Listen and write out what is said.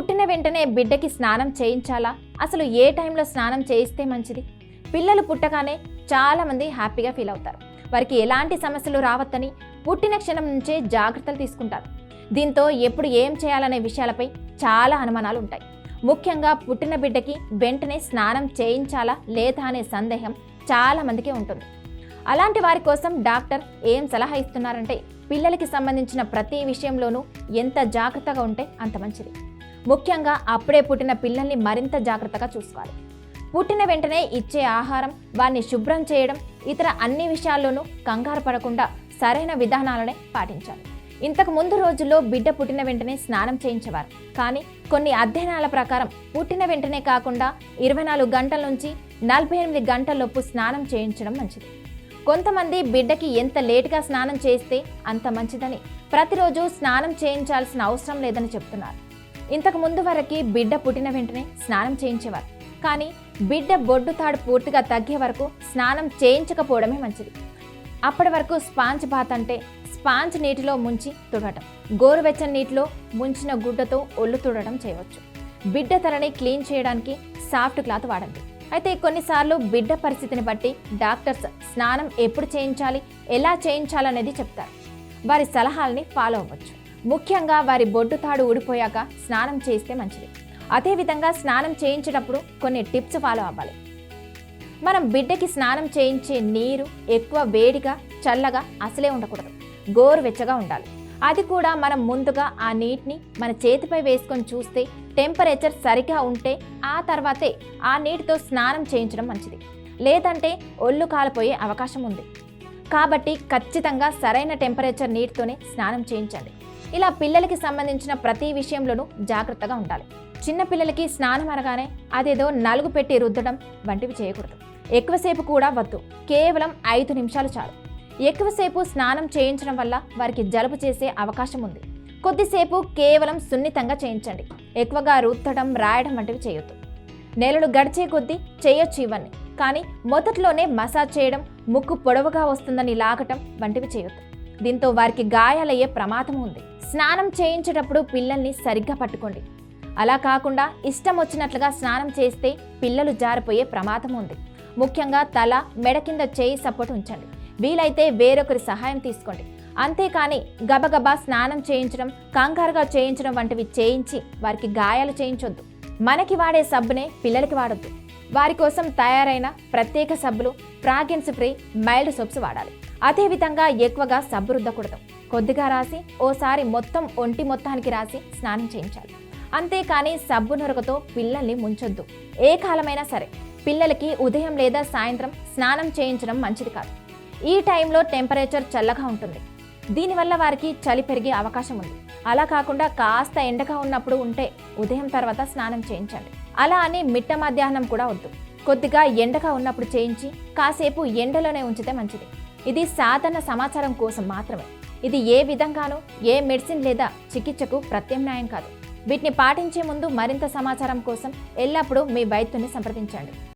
పుట్టిన వెంటనే బిడ్డకి స్నానం చేయించాలా? అసలు ఏ టైంలో స్నానం చేయిస్తే మంచిది? పిల్లలు పుట్టగానే చాలామంది హ్యాపీగా ఫీల్ అవుతారు. వారికి ఎలాంటి సమస్యలు రావద్దని పుట్టిన క్షణం నుంచే జాగ్రత్తలు తీసుకుంటారు. దీంతో ఎప్పుడు ఏం చేయాలనే విషయాలపై చాలా అనుమానాలు ఉంటాయి ముఖ్యంగా పుట్టిన బిడ్డకి వెంటనే స్నానం చేయించాలా లేదా అనే సందేహం చాలామందికి ఉంటుంది. అలాంటి వారి కోసం డాక్టర్ ఏం సలహా ఇస్తున్నారంటే పిల్లలకి సంబంధించిన ప్రతి విషయంలోనూ ఎంత జాగ్రత్తగా ఉంటే అంత మంచిది. ముఖ్యంగా అప్పుడే పుట్టిన పిల్లల్ని మరింత జాగ్రత్తగా చూసుకోవాలి. పుట్టిన వెంటనే ఇచ్చే ఆహారం వారిని శుభ్రం చేయడం ఇతర అన్ని విషయాల్లోనూ కంగారు పడకుండా సరైన విధానాలనే పాటించాలి. ఇంతకు ముందు రోజుల్లో బిడ్డ పుట్టిన వెంటనే స్నానం చేయించేవారు. కానీ కొన్ని అధ్యయనాల ప్రకారం పుట్టిన వెంటనే కాకుండా ఇరవై నాలుగు గంటల నుంచి నలభై ఎనిమిది గంటలలోపు స్నానం చేయించడం మంచిది. కొంతమంది బిడ్డకి ఎంత లేటుగా స్నానం చేస్తే అంత మంచిదని ప్రతిరోజు స్నానం చేయించాల్సిన అవసరం లేదని చెప్తున్నారు. ఇంతకు ముందు వరకు బిడ్డ పుట్టిన వెంటనే స్నానం చేయించేవారు. కానీ బిడ్డ బొడ్డు తాడు పూర్తిగా తగ్గే వరకు స్నానం చేయించకపోవడమే మంచిది. అప్పటి వరకు స్పాంజ్ బాత్ అంటే స్పాంజ్ నీటిలో ముంచి తుడటం గోరువెచ్చని నీటిలో ముంచిన గుడ్డతో ఒళ్ళు తుడటం చేయవచ్చు. బిడ్డ తలని క్లీన్ చేయడానికి సాఫ్ట్ క్లాత్ వాడండి. అయితే కొన్నిసార్లు బిడ్డ పరిస్థితిని బట్టి డాక్టర్స్ స్నానం ఎప్పుడు చేయించాలి ఎలా చేయించాలనేది చెప్తారు. వారి సలహాలని ఫాలో అవ్వచ్చు. ముఖ్యంగా వారి బొడ్డు తాడు ఊడిపోయాక స్నానం చేస్తే మంచిది. అదేవిధంగా స్నానం చేయించేటప్పుడు కొన్ని టిప్స్ ఫాలో అవ్వాలి. మనం బిడ్డకి స్నానం చేయించే నీరు ఎక్కువ వేడిగా చల్లగా అసలే ఉండకూడదు. గోరువెచ్చగా ఉండాలి. అది కూడా మనం ముందుగా ఆ నీటిని మన చేతిపై వేసుకొని చూస్తే టెంపరేచర్ సరిగా ఉంటే ఆ తర్వాతే ఆ నీటితో స్నానం చేయించడం మంచిది. లేదంటే ఒళ్ళు కాలిపోయే అవకాశం ఉంది. కాబట్టి ఖచ్చితంగా సరైన టెంపరేచర్ నీటితోనే స్నానం చేయించండి. ఇలా పిల్లలకి సంబంధించిన ప్రతి విషయంలోనూ జాగ్రత్తగా ఉండాలి. చిన్న పిల్లలకి స్నానం అనగానే అదేదో నలుగు పెట్టి రుద్దడం వంటివి చేయకూడదు. ఎక్కువసేపు కూడా వద్దు. కేవలం ఐదు నిమిషాలు చాలు. ఎక్కువసేపు స్నానం చేయించడం వల్ల వారికి జలుబు చేసే అవకాశం ఉంది. కొద్దిసేపు కేవలం సున్నితంగా చేయించండి. ఎక్కువగా రుద్దడం రాయడం వంటివి చేయొద్దు. నెలలు గడిచే కొద్దీ చేయొచ్చు ఇవన్నీ. కానీ మొదట్లోనే మసాజ్ చేయడం ముక్కు పొడవుగా వస్తుందని లాగటం వంటివి చేయొద్దు. దీంతో వారికి గాయాలయ్యే ప్రమాదం ఉంది. స్నానం చేయించేటప్పుడు పిల్లల్ని సరిగ్గా పట్టుకోండి. అలా కాకుండా ఇష్టం వచ్చినట్లుగా స్నానం చేస్తే పిల్లలు జారిపోయే ప్రమాదం ఉంది. ముఖ్యంగా తల మెడ కింద చేయి సపోర్ట్ ఉంచండి. వీలైతే వేరొకరి సహాయం తీసుకోండి. అంతేకాని గబగబా స్నానం చేయించడం కంగారుగా చేయించడం వంటివి చేయించి వారికి గాయాలు చేయించొద్దు. మనకి వాడే సబ్బునే పిల్లలకి వాడొద్దు. వారి కోసం తయారైన ప్రత్యేక సబ్బులు ఫ్రాగ్రెన్స్ ఫ్రీ మైల్డ్ సోప్స్ వాడాలి. అదేవిధంగా ఎక్కువగా సబ్బు రుద్దకూడదు. కొద్దిగా రాసి ఓసారి మొత్తం ఒంటి మొత్తానికి రాసి స్నానం చేయించాలి. అంతేకాని సబ్బు నొరకతో పిల్లల్ని ముంచొద్దు. ఏ కాలమైనా సరే పిల్లలకి ఉదయం లేదా సాయంత్రం స్నానం చేయించడం మంచిది కాదు. ఈ టైంలో టెంపరేచర్ చల్లగా ఉంటుంది. దీనివల్ల వారికి చలి పెరిగే అవకాశం ఉంది. అలా కాకుండా కాస్త ఎండగా ఉన్నప్పుడు ఉంటే ఉదయం తర్వాత స్నానం చేయించండి. అలా అని మిట్ట మధ్యాహ్నం కూడా వద్దు. కొద్దిగా ఎండగా ఉన్నప్పుడు చేయించి కాసేపు ఎండలోనే ఉంచితే మంచిది. ఇది సాధారణ సమాచారం కోసం మాత్రమే. ఇది ఏ విధంగానూ ఏ మెడిసిన్ లేదా చికిత్సకు ప్రత్యామ్నాయం కాదు. వీటిని పాటించే ముందు మరింత సమాచారం కోసం ఎల్లప్పుడూ మీ వైద్యుని సంప్రదించండి.